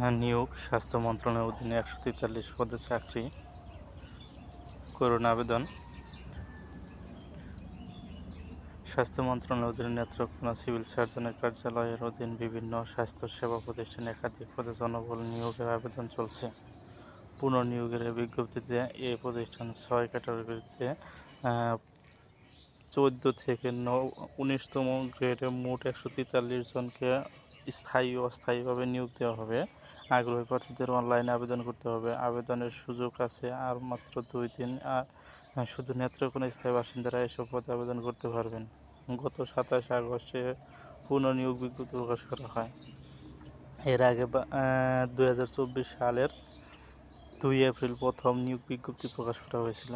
হ্যাঁ, নিয়োগ স্বাস্থ্য মন্ত্রণালয়ের অধীনে একশো তেতাল্লিশ পদে চাকরি করুন আবেদন। স্বাস্থ্য মন্ত্রণালয়ের অধীনে নেত্রকোনা সিভিল সার্জনের কার্যালয়ের অধীন বিভিন্ন স্বাস্থ্য সেবা প্রতিষ্ঠানে একাধিক পদে জনবল নিয়োগের আবেদন চলছে। পুনর্নিয়োগের বিজ্ঞপ্তিতে এই প্রতিষ্ঠান ছয় ক্যাটাগরিতে চোদ্দ থেকে ন উনিশতম গ্রেডে মোট একশো তেতাল্লিশ জনকে স্থায়ী ও অস্থায়ীভাবে নিয়োগ দেওয়া হবে। আগ্রহী প্রার্থীদের অনলাইনে আবেদন করতে হবে। আবেদনের সুযোগ আছে আর মাত্র দুই দিন। শুধু নেত্রকোনা স্থায়ী বাসিন্দারা এসব পদে আবেদন করতে পারবেন। গত সাতাশ আগস্টে পুনর্নিয়োগ বিজ্ঞপ্তি প্রকাশ করা হয়। এর আগে দুই হাজার চব্বিশ সালের দুই এপ্রিল প্রথম নিয়োগ বিজ্ঞপ্তি প্রকাশ করা হয়েছিল।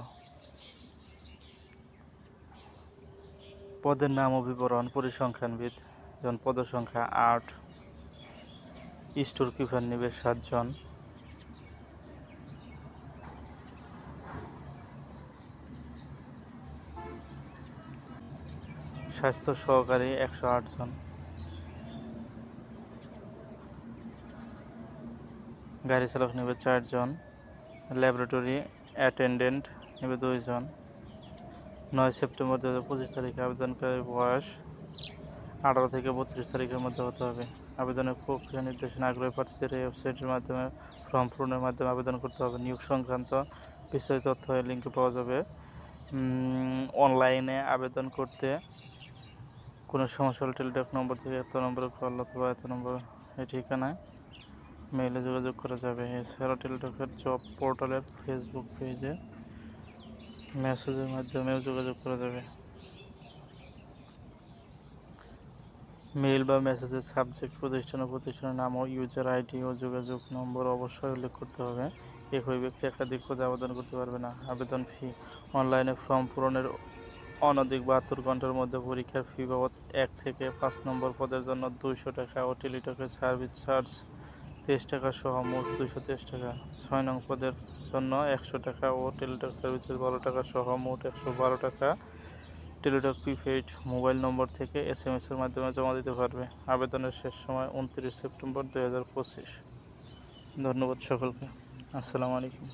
পদের নাম ও বিবরণ, পরিসংখ্যানবিদ যেমন পদের সংখ্যা আট স্টোর কিপার নেবে সাতজন। স্বাস্থ্য সহকারী একশো জন। গাড়ি চালক নেবে চারজন। ল্যাবরেটরি অ্যাটেন্ডেন্ট নেবে দুইজন। নয় সেপ্টেম্বর দু হাজার পঁচিশ তারিখে আবেদনকারীর বয়স আঠারো থেকে বত্রিশ তারিখের মধ্যে হতে হবে। আবেদনের প্রক্রিয়া, নির্দেশনা, আগ্রহী প্রার্থীদের এই ওয়েবসাইটের মাধ্যমে, ফর্ম পূরণের মাধ্যমে আবেদন করতে হবে। নিয়োগ সংক্রান্ত বিস্তারিত তথ্য এই লিঙ্কে পাওয়া যাবে। অনলাইনে আবেদন করতে কোনো সমস্যা হলে টেলিটক নম্বর থেকে এত নম্বরে কল অথবা এত নম্বর এই ঠিকানায় মেইলে যোগাযোগ করা যাবে। এছাড়াও টেলিটকের জব পোর্টালের ফেসবুক পেজে মেসেজের মাধ্যমেও যোগাযোগ করা যাবে। মেইল বা মেসেজের সাবজেক্ট প্রতিষ্ঠান ও প্রতিষ্ঠানের নাম ও ইউজার আইডি ও যোগাযোগ নম্বর অবশ্যই উল্লেখ করতে হবে। একই ব্যক্তি একাধিক পদে আবেদন করতে পারবে না। আবেদন ফি, অনলাইনে ফর্ম পূরণের অনধিক বাহাত্তর ঘণ্টার মধ্যে পরীক্ষার ফি বাবদ এক থেকে পাঁচ নম্বর পদের জন্য দুইশো টাকা ও টেলিটকের সার্ভিস চার্জ তেইশ টাকা সহ মোট দুইশো তেইশ টাকা। ছয় নং পদের জন্য একশো টাকা ও টেলিটক সার্ভিসের বারো টাকা সহ মোট একশো বারো টাকা টেলিটক প্রিপেইড মোবাইল নম্বর থেকে এস এম এসের মাধ্যমে জমা দিতে পারবে। আবেদনের শেষ সময় উনত্রিশ সেপ্টেম্বর দু হাজার পঁচিশ। ধন্যবাদ সকলকে। আসসালামু আলাইকুম।